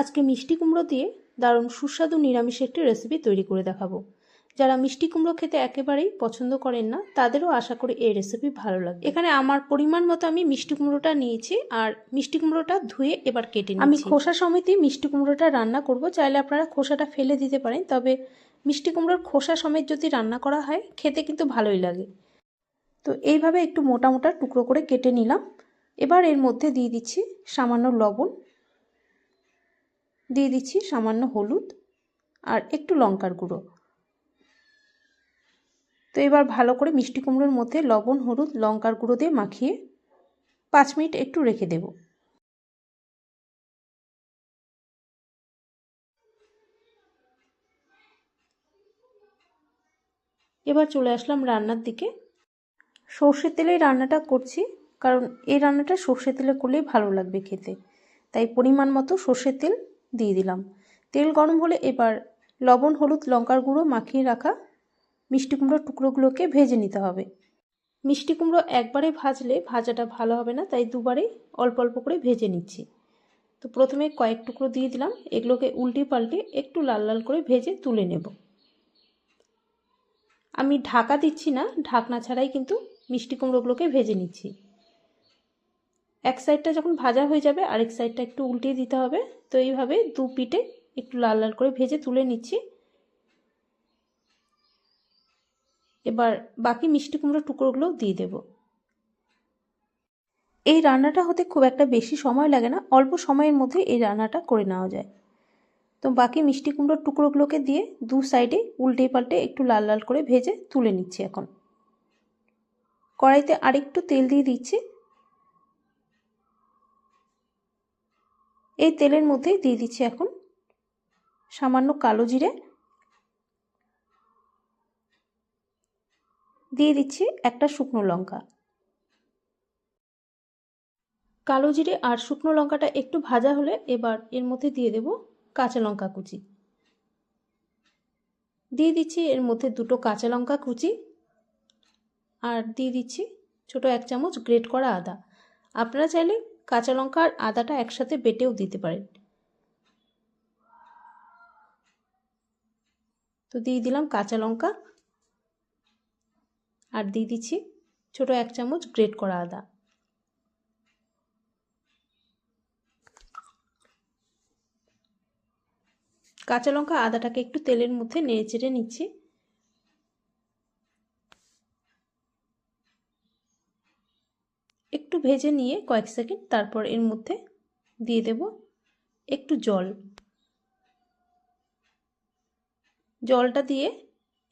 আজকে মিষ্টি কুমড়ো দিয়ে দারুণ সুস্বাদু নিরামিষ একটি রেসিপি তৈরি করে দেখাবো। যারা মিষ্টি কুমড়ো খেতে একেবারেই পছন্দ করেন না তাদেরও আশা করি এই রেসিপি ভালো লাগবে। এখানে আমার পরিমাণ মতো আমি মিষ্টি কুমড়োটা নিয়েছি আর মিষ্টি কুমড়োটা ধুয়ে এবার কেটে আমি খোসা সমেতই মিষ্টি কুমড়োটা রান্না করব। চাইলে আপনারা খোসাটা ফেলে দিতে পারেন তবে মিষ্টি কুমড়োর খোসা সমেত যদি রান্না করা হয় খেতে কিন্তু ভালোই লাগে। তো এইভাবে একটু মোটা মোটা টুকরো করে কেটে নিলাম। এবার এর মধ্যে দিয়ে দিচ্ছি সামান্য লবণ। দিয়ে দিচ্ছি সামান্য হলুদ আর একটু লঙ্কার গুঁড়ো। তো এবার ভালো করে মিষ্টি কুমড়োর মধ্যে লবণ, হলুদ, লঙ্কার গুঁড়ো দিয়ে মাখিয়ে পাঁচ মিনিট একটু রেখে দেব। এবার চলে আসলাম রান্নার দিকে। সর্ষের তেলেই রান্নাটা করছি কারণ এই রান্নাটা সর্ষের তেলে করলেই ভালো লাগবে খেতে। তাই পরিমাণ মতো সর্ষের তেল দিয়ে দিলাম। তেল গরম হলে এবার লবণ, হলুদ, লঙ্কার গুঁড়ো মাখিয়ে রাখা মিষ্টি কুমড়োর টুকরোগুলোকে ভেজে নিতে হবে। মিষ্টি কুমড়ো একবারে ভাজলে ভাজাটা ভালো হবে না, তাই দুবারে অল্প অল্প করে ভেজে নিচ্ছি। তো প্রথমে কয়েক টুকরো দিয়ে দিলাম, এগুলোকে উল্টে পাল্টে একটু লাল লাল করে ভেজে তুলে নেব। আমি ঢাকা দিচ্ছি না, ঢাকনা ছাড়াই কিন্তু মিষ্টি কুমড়োগুলোকে ভেজে নিচ্ছি। এক সাইডটা যখন ভাজা হয়ে যাবে, আরেক সাইডটা একটু উল্টিয়ে দিতে হবে। তো এইভাবে দু পিঠে একটু লাল লাল করে ভেজে তুলে নিচ্ছি। এবার বাকি মিষ্টি কুমড়োর টুকরোগুলোও দিয়ে দেব। এই রান্নাটা হতে খুব একটা বেশি সময় লাগে না, অল্প সময়ের মধ্যে এই রান্নাটা করে নেওয়া যায়। তো বাকি মিষ্টি কুমড়োর টুকরোগুলোকে দিয়ে দু সাইডে উল্টে পাল্টে একটু লাল লাল করে ভেজে তুলে নিচ্ছি এখন। কড়াইতে আরেকটু তেল দিয়ে দিচ্ছি। এই তেলের মধ্যেই দিয়ে দিচ্ছি এখন সামান্য কালো জিরে। দিয়ে দিচ্ছি একটা শুকনো লঙ্কা। কালো জিরে আর শুকনো লঙ্কাটা একটু ভাজা হলে এবার এর মধ্যে দিয়ে দেব কাঁচা লঙ্কা কুচি। দিয়ে দিচ্ছি এর মধ্যে দুটো কাঁচা লঙ্কা কুচি আর দিয়ে দিচ্ছি ছোট এক চামচ গ্রেট করা আদা। আপনারা চাইলে কাঁচা লঙ্কা আর আদাটা একসাথে বেটেও দিতে পারেন। তো দিয়ে দিলাম কাঁচা লঙ্কা। আর দিয়ে দিচ্ছি ছোট এক চামচ গ্রেট করা আদা। কাঁচা লঙ্কা আদাটাকে একটু তেলের মধ্যে নেড়ে চেড়ে নিচ্ছি একটু ভেজে নিয়ে কয়েক সেকেন্ড তারপর এর মধ্যে দিয়ে দেব একটু জল। জলটা দিয়ে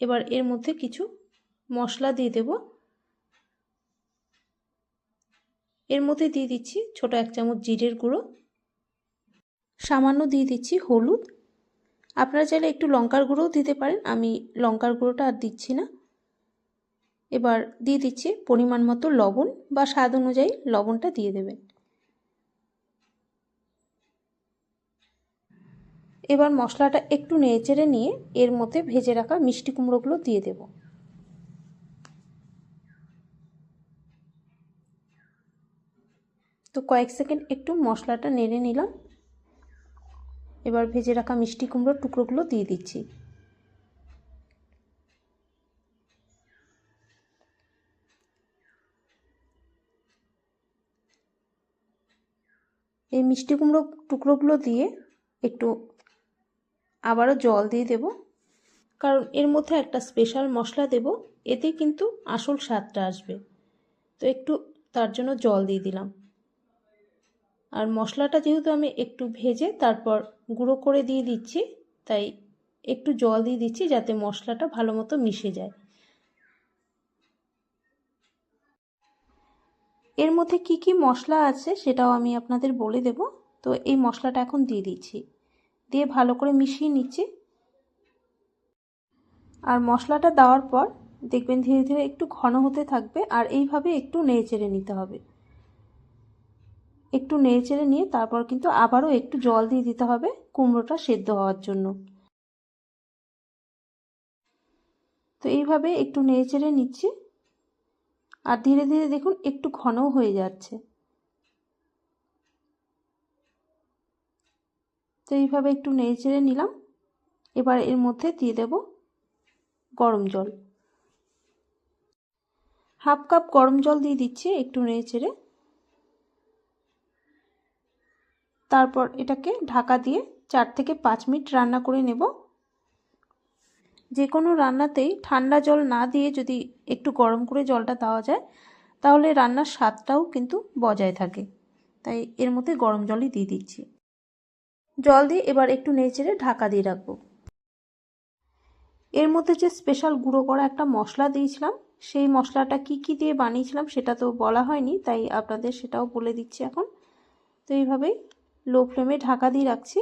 এবার এর মধ্যে কিছু মশলা দিয়ে দেব। এর মধ্যে দিয়ে দিচ্ছি ছোট এক চামচ জিরের গুঁড়ো। সামান্য দিয়ে দিচ্ছি হলুদ। আপনারা চাইলে একটু লঙ্কার গুঁড়োও দিতে পারেন। আমি লঙ্কার গুঁড়োটা আর দিচ্ছি না। এবার দিয়ে দিচ্ছি পরিমাণ মতো লবণ বা স্বাদ অনুযায়ী লবণটা দিয়ে দেবেন। এবার মশলাটা একটু নেড়েচেড়ে নিয়ে এর মধ্যে ভেজে রাখা মিষ্টি কুমড়োগুলো দিয়ে দেব। তো কয়েক সেকেন্ড একটু মশলাটা নেড়ে নিলাম। এবার ভেজে রাখা মিষ্টি কুমড়োর টুকরোগুলো দিয়ে দিচ্ছি। এই মিষ্টি কুমড়ো টুকরোগুলো দিয়ে একটু আবারও জল দিয়ে দেব। কারণ এর মধ্যে একটা স্পেশাল মশলা দেব, এতে কিন্তু আসল স্বাদটা আসবে। তো একটু তার জন্য জল দিয়ে দিলাম। আর মশলাটা যেহেতু আমি একটু ভেজে তারপর গুঁড়ো করে দিয়ে দিচ্ছি, তাই একটু জল দিয়ে দিচ্ছি যাতে মশলাটা ভালো মতো মিশে যায়। এর মধ্যে কি কি মশলা আছে সেটাও আমি আপনাদের বলে দেব। তো এই মশলাটা এখন দিয়ে দিচ্ছি। দিয়ে ভালো করে মিশিয়ে নিচ্ছি। আর মশলাটা দেওয়ার পর দেখবেন ধীরে ধীরে একটু ঘন হতে থাকবে আর এইভাবে একটু নেড়েচেড়ে নিতে হবে। একটু নেড়েচেড়ে নিয়ে তারপর কিন্তু আবারও একটু জল দিয়ে দিতে হবে কুমড়োটা সেদ্ধ হওয়ার জন্য। তো এইভাবে একটু নেড়ে নেড়েচেড়ে নিচ্ছি। আর ধীরে ধীরে দেখুন একটু ঘনও হয়ে যাচ্ছে। তো এইভাবে একটু নেড়ে চেড়ে নিলাম। এবার এর মধ্যে দিয়ে দেব গরম জল। হাফ কাপ গরম জল দিয়ে দিচ্ছি একটু নেড়ে চেড়ে তারপর এটাকে ঢাকা দিয়ে চার থেকে পাঁচ মিনিট রান্না করে নেব। যে কোনো রান্নাতেই ঠান্ডা জল না দিয়ে যদি একটু গরম করে জলটা দেওয়া যায়, তাহলে রান্নার স্বাদটাও কিন্তু বজায় থাকে। তাই এর মধ্যে গরম জলই দিয়ে দিচ্ছি। জল দিয়ে এবার একটু নেচেড়ে ঢাকা দিয়ে রাখব। এর মধ্যে যে স্পেশাল গুঁড়ো করা একটা মশলা দিয়েছিলাম, সেই মশলাটা কি কি দিয়ে বানিয়েছিলাম সেটা তো বলা হয়নি, তাই আপনাদের সেটাও বলে দিচ্ছি এখন। তো এইভাবেই লো ফ্লেমে ঢাকা দিয়ে রাখছি।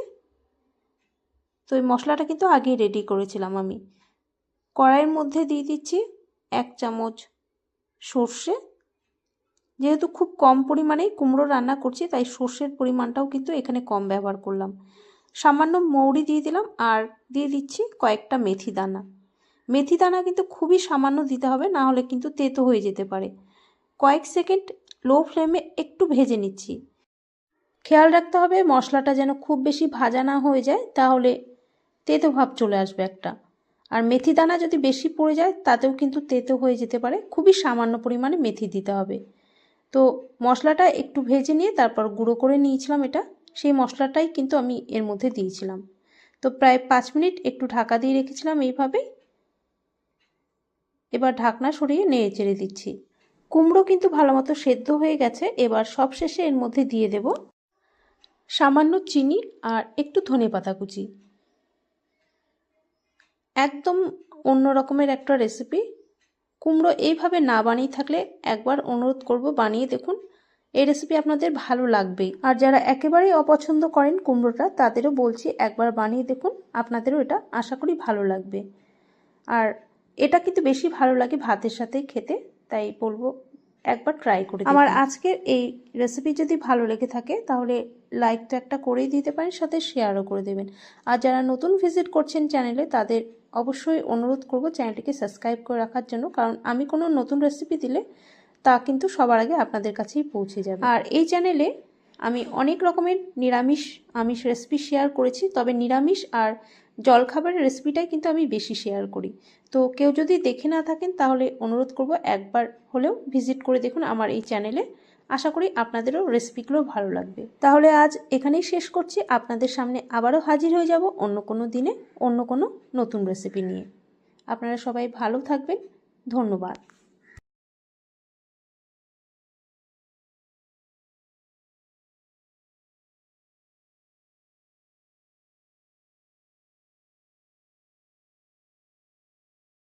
তো এই মশলাটা কিন্তু আগেই রেডি করেছিলাম আমি। কড়াইয়ের মধ্যে দিয়ে দিচ্ছি এক চামচ সর্ষে। যেহেতু খুব কম পরিমাণেই কুমড়ো রান্না করছি, তাই সর্ষের পরিমাণটাও কিন্তু এখানে কম ব্যবহার করলাম। সামান্য মৌরি দিয়ে দিলাম আর দিয়ে দিচ্ছি কয়েকটা মেথি দানা। মেথি দানা কিন্তু খুবই সামান্য দিতে হবে, না হলে কিন্তু তেতো হয়ে যেতে পারে। কয়েক সেকেন্ড লো ফ্লেমে একটু ভেজে নিচ্ছি। খেয়াল রাখতে হবে মশলাটা যেন খুব বেশি ভাজা না হয়ে যায়, তাহলে তেতো ভাব চলে আসবে একটা। আর মেথি দানা যদি বেশি পড়ে যায়, তাতেও কিন্তু তেতো হয়ে যেতে পারে। খুবই সামান্য পরিমাণে মেথি দিতে হবে। তো মশলাটা একটু ভেজে নিয়ে তারপর গুঁড়ো করে নিয়েছিলাম এটা। সেই মশলাটাই কিন্তু আমি এর মধ্যে দিয়েছিলাম। তো প্রায় পাঁচ মিনিট একটু ঢাকা দিয়ে রেখেছিলাম এইভাবে। এবার ঢাকনা সরিয়ে নেড়ে চেড়ে দিচ্ছি। কুমড়ো কিন্তু ভালো মতো সেদ্ধ হয়ে গেছে। এবার সব শেষে এর মধ্যে দিয়ে দেব সামান্য চিনি আর একটু ধনে পাতা কুচি। একদম অন্য রকমের একটা রেসিপি কুমড়ো এইভাবে না বানিয়ে থাকলে একবার অনুরোধ করব বানিয়ে দেখুন। এই রেসিপি আপনাদের ভালো লাগবেই। আর যারা একেবারেই অপছন্দ করেন কুমড়োটা তাদেরও বলছি একবার বানিয়ে দেখুন আপনাদেরও এটা আশা করি ভালো লাগবে। আর এটা কিন্তু বেশি ভালো লাগে ভাতের সাথে খেতে তাই বলব একবার ট্রাই করে আমার আজকের এই রেসিপি যদি ভালো লেগে থাকে তাহলে লাইকটা একটা করেই দিতে পারেন সাথে শেয়ারও করে দেবেন। আর যারা নতুন ভিজিট করছেন চ্যানেলে তাদের অবশ্যই অনুরোধ করব চ্যানেলটিকে সাবস্ক্রাইব করে রাখার জন্য, কারণ আমি কোনো নতুন রেসিপি দিলে তা কিন্তু সবার আগে আপনাদের কাছেই পৌঁছে যাবে। আর এই চ্যানেলে আমি অনেক রকমের নিরামিষ, আমিষ রেসিপি শেয়ার করেছি, তবে নিরামিষ আর জলখাবারের রেসিপিটাই কিন্তু আমি বেশি শেয়ার করি। তো কেউ যদি দেখে না থাকেন, তাহলে অনুরোধ করব একবার হলেও ভিজিট করে দেখুন আমার এই চ্যানেলে। আশা করি আপনাদেরও রেসিপিগুলো ভালো লাগবে। তাহলে আজ এখানেই শেষ করছি। আপনাদের সামনে আবারও হাজির হয়ে যাব অন্য কোনো দিনে, অন্য কোনো নতুন রেসিপি নিয়ে। আপনারা সবাই ভালো থাকবেন। ধন্যবাদ।